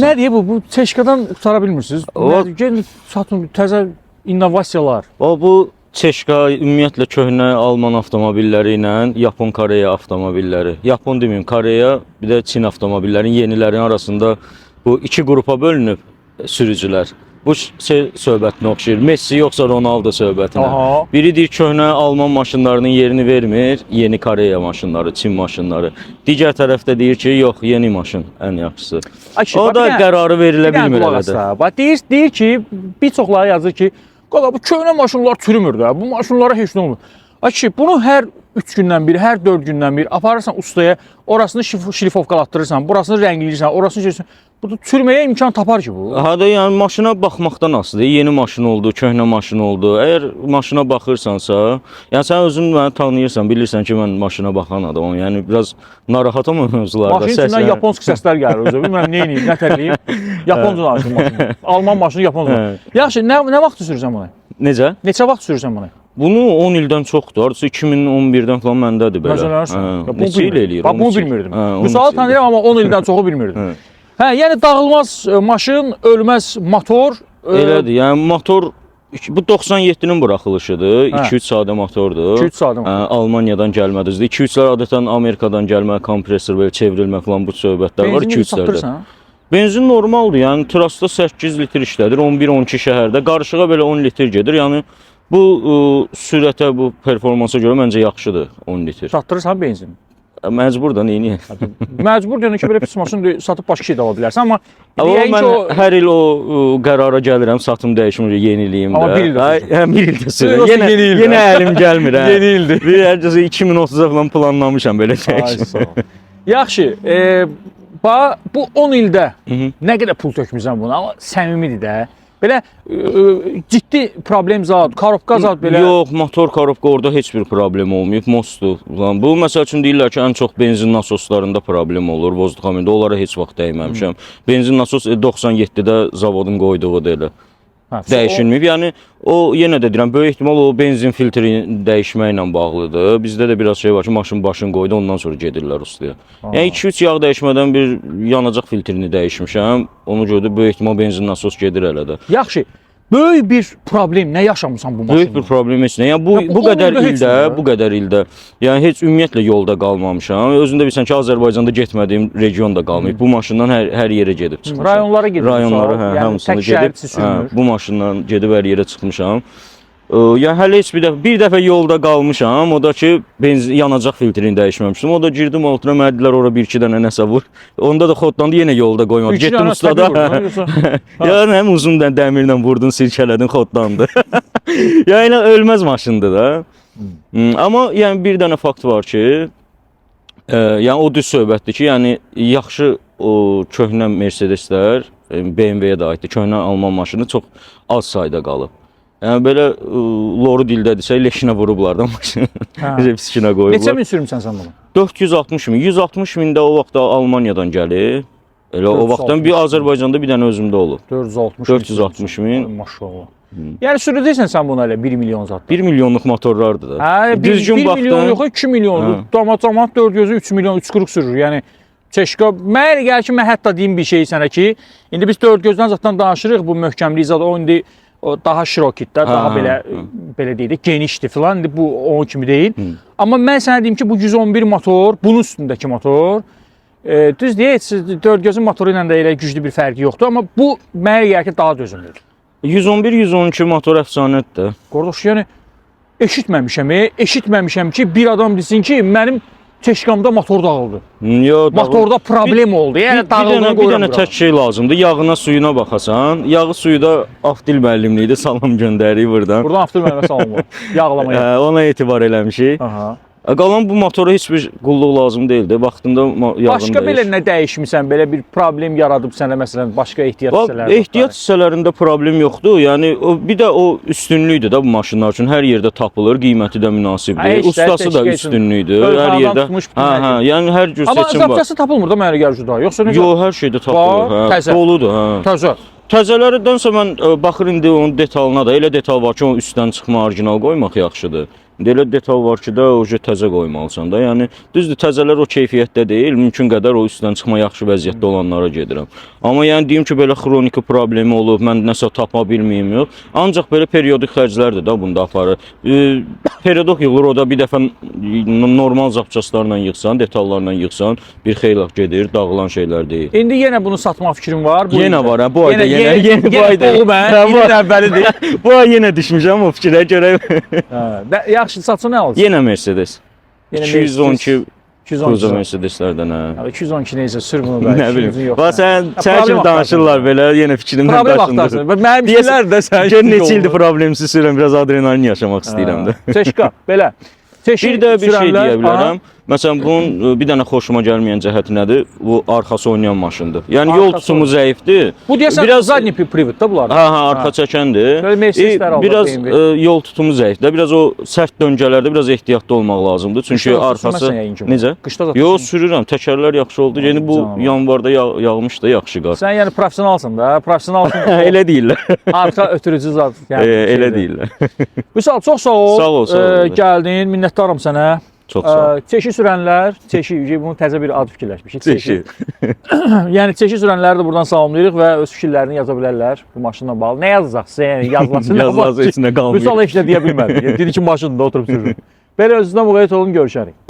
Nədir bu? Bu Çeşkadan qutara bilmirsiniz. O-? Gəlin satın təzə innovasiyalar. O bu Çeşka ümumiyyətlə köhnə Alman avtomobilləri ilə Yapon Koreya avtomobilləri. Yapon deməyim, Koreya, bir də Çin avtomobillərinin yenilərin arasında bu iki qrupa bölünüb sürücülər. Bu şey söhbətinə oxşayır. Messi yoxsa Ronaldo söhbətinə. Aha. Biri deyir köhnə Alman maşınlarının yerini vermir, yeni Koreya maşınları, Çin maşınları. Digər tərəfdə deyir ki, yox, yeni maşın ən yaxşısı. Ay kişi, O da qərarı verilə bilmir da. Bax deyir, deyir ki, bir çoxları yazır ki, qala bu köhnə maşınlar çürümür də. Bu maşınlara heç nə olmur. Ay kişi, bunu hər 3 gündən bir, hər 4 gündən bir aparırsan ustaya, orasını şif şlifovkalatdırırsan, burasını rəngləyirsən, orasını şeysən. Bu da imkan tapar ki bu. Ha da yəni maşına baxmaqdan asılıdır. Yeni maşın oldu, köhnə maşın oldu. Əgər maşına baxırsansa, yəni sən özün məni tanıyırsan, bilirsən ki, mən maşına baxan adamam. Yəni biraz narahatam mövzularda. Maşın içindən Səslər- yaponsk səslər gəlir özü. Bilmirəm nə edeyim, nə tərləyim. Yaponca danışır maşın. Alman maşını Yaponca. Hə. Yaxşı, nə nə vaxt sürürsən bunu? Necə? Neçə vaxt sürürsən bunu? Bunu 10 ildən çoxdur. Hardasa 2011-dən falan məndədir belə. Məsələn, Hə, neçə il eləyir? Bax bunu 13 il. bilmirdim. Hə, Bu 13 sualı il. tanıyıram amma 10 ildən çoxu bilmirdim. Hə. Hə, yəni dağılmaz e, maşın, ölməz motor. e, Elədir. Yəni motor bu 97-nin buraxılışıdır. Hə. 2-3 sadə motordur. 2-3 sadə motor. Almaniyadan gəlmədir. 2-3'lər adətən Amerikadan gəlmə, kompresor belə çevrilmə falan bu söhbətlər var Benzini 2-3'lərdə. çatdırırsan. Benzin normaldır. Yəni trasda 8 litr işlədir, 11-12 şəhərdə. Qarışığa belə 10 litr gedir. Yəni bu ə, sürətə, bu performansa görə məncə yaxşıdır 10 litr. Çatdırırsan benzin. Məcbur da neyini? Məcbur deyən ki, belə pis maşın satıb başqa şey də ala bilərsən, amma Amma deyək mən ki, o hər il o ə, qərara gəlirəm, satım dəyişmir, yeniliyim də. Amma bir ildə Ay, Hə, bir ildə sürürəm. Yoxsa Yenə yeni ildə? yenə əlim gəlmir hə. Yeni ildir. Bir hərcəsə 2030-a falan planlamışam belə Ay, dəyişim. sağ ol. Yaxşı, e, ba bu 10 ildə nə qədər pul tökmüsən buna, amma səmimidir də. Belə e, e, ciddi problem zad, korobka zad belə. Yox, motor korobka orada heç bir problem olmayıb. Mostdur. Ulan bu məsəl üçün deyirlər ki, ən çox benzin nasoslarında problem olur. Vozdukhamində onlara heç vaxt dəyməmişəm. Benzin nasos e, 97-də zavodun qoyduğudur elə. Hə, Dəyişilməyib. Yəni o yenə də deyirəm, böyük ehtimal o benzin filtrini dəyişməklə bağlıdır. Bizdə də biraz şey var ki, maşın başını qoydu, ondan sonra gedirlər ustaya. Yəni 2-3 yağ dəyişmədən bir yanacaq filtrini dəyişmişəm. Ona görə də böyük ehtimal benzin nasos gedir elə də. Yaxşı. Böyük bir problem nə yaşamısan bu maşında? Böyük bir problem heç nə. Yəni bu Ya bu bu qədər ildə, bu qədər ildə, yəni heç ümumiyyətlə yolda qalmamışam. Özündə bilirsən ki, Azərbaycanda getmədiyim region da qalmayıb. Bu maşından hər hər yerə gedib çıxmışam. Rayonlara gedib. Rayonlara, hə, yəni, hamısını gedib. Hə, bu maşınla gedib hər yerə çıxmışam. Ə, Yəni hələ heç bir dəfə bir dəfə yolda qalmışam. O da ki, benzin yanacaq filtrini dəyişməmişdim. O da girdim altına mərdilər ora 1-2 dənə nəsə vur. Onda da xodlandı yenə yolda qoymadı. Getdim ustada. Ya nə uzun dən dəmirlə vurdun, sirkələdin, xodlandı. ya elə ölməz maşındır da. Hmm, Amma yəni bir dənə fakt var ki, e, yəni o düz söhbətdir ki, yəni yaxşı o köhnə Mercedeslər e, BMW-yə də aiddir. Köhnə Alman maşını çox az sayda qalıb. Yəni belə e, loru dildə leşinə vurublar da maşını. Hə. Repsikinə Neçə qoyublar. min sürmüsən sən bunu? 460 min, 160 min də o vaxt Almaniyadan gəlir. Elə o 460 vaxtdan bir Azərbaycanda bir dənə özümdə olub. 460 460 min. Maşallah. Yəni sürüdəysən sən bunu elə 1 milyon zat. 1 milyonluq motorlardır da. Hə, 1, Düzgün 1 milyon yox, 2 milyon. Hə. Damat damat 4 gözü 3 milyon 340 sürür. Yəni Çeşka, mənə gəlir ki, mən hətta deyim bir şey sənə ki, indi biz 4 gözdən zaten danışırıq bu möhkəmlik zad o indi daha şirokitdə, daha hə, belə belə deyək, genişdir filan. İndi bu o kimi deyil. Amma mən sənə deyim ki, bu 111 motor, bunun üstündəki motor e, düz deyək, 4 gözün motoru ilə də elə güclü bir fərqi yoxdur, amma bu mənə gəlir ki, daha dözümlüdür. 111-112 motor əfsanətdir. Qardaş, yəni eşitməmişəm, e, eşitməmişəm ki, bir adam desin ki, mənim Çeşkamda motor dağıldı. Yo, Motorda problem oldu. bir, Yəni bir dağıldığını dənə, bir dənə tək şey lazımdır. Yağına, suyuna baxasan. Yağı suyu da Afdil müəllimliyidir. Salam göndərik buradan. Buradan avto müəllimə salam var. Yağlamaya. Hə, ona etibar eləmişik. Aha. Qalan bu motora heç bir qulluq lazım deyildi. Vaxtında yağını Başqa belə nə dəyişmisən? Belə bir problem yaradıb sənə məsələn başqa ehtiyat Bax, hissələri. ehtiyat hissələrində problem yoxdur. Yəni o bir də o üstünlükdür də bu maşınlar üçün hər yerdə tapılır, qiyməti də Hə, münasibdir. işte, Ustası da üstünlükdür. Hər yerdə. Hə, hə, yəni hər cür Amma seçim var. zapçası tapılmır da mənə gəlir daha. Yoxsa necə? Yox, hər şeydə tapılır. Hə, doludur, hə. Təzə. Təzələrdənsə mən ə, baxır indi onun detalına da elə detal var ki, onun üstdən çıxma orijinal qoymaq yaxşıdır. İndi Elə detal var ki, də oje təzə qoymalısan da. Yəni düzdür, təzələr o keyfiyyətdə deyil. Mümkün qədər o üstdən çıxma yaxşı vəziyyətdə olanlara gedirəm. Amma yəni deyim ki, belə xroniki problemi olub, mən nəsə tapa bilməyim yox. Ancaq belə periodik xərclərdir də bunda aparır. E, periodok yığılır, o da bir dəfə normal zapçaslarla yığsan, detallarla yığsan, bir xeyli gedir, dağılan şeylər deyil. İndi yenə bunu satma fikrim var. Bu Yenə var ha, bu ayda yenə- yenə, yenə bu yenə ayda. Oğlum mən, Ha, bu- əvvəlidir. Bu ay yenə düşmüşəm o fikrə görə. Hə, də- Yaxşı satsa nə alsın? yenə Mercedes. Yenə 212 Cruiser 212. Mercedeslərdən hə. Ya 212 neysə sür bunu da. Nə 200-ün bilim. Bax sən sən kimi danışırlar belə, yenə fikrimdən daşındır. Mənim fikirlər də sən. Gör neçə ildir problemsiz sürürəm, biraz adrenalin yaşamaq istəyirəm də. Teşka, belə. Teşi Bir də bir şey deyə bilərəm. Aha, Məsələn, bunun e, bir dənə xoşuma gəlməyən cəhəti nədir? Bu arxası oynayan maşındır. Yəni yol Arxası tutumu zəifdir. Bu deyəsən Biraz- zadni privet da bunlar. Ha ha arxa çəkəndir. Böyle Mercedeslər almaq biraz e, yol tutumu zəifdir. Biraz o sərt döngələrdə biraz ehtiyatlı olmaq lazımdır. Çünki Qışda da arxası necə? Qışda da Yo sürməsən. sürürəm. Təkərlər yaxşı oldu. Yəni bu yanvarda yağ yağmış da yaxşı qar. Sən yəni professionalsan da, professionalsan. Elə deyirlər. Arxa ötürücü zad. E, Yəni, elə şeydir. deyirlər. Vüsal çox sağ ol. Sağ ol, sağ ol, qardaş. gəldin, minnətdaram sənə. Çox sağ ol. Çeşi sürənlər, çeşi, bunu təzə bir ad fikirləşmişik. Çeşi. yəni çeşi sürənləri də buradan salamlayırıq və öz fikirlərini yaza bilərlər bu maşınla bağlı. Nə yazacaqsa, yəni Yazması ki? içində qalmıyor. Vüsal heç nə deyə bilmədi. Yəni, dedi ki, maşında oturub sürürüm. Belə özünüzdən müğayət olun, görüşərik.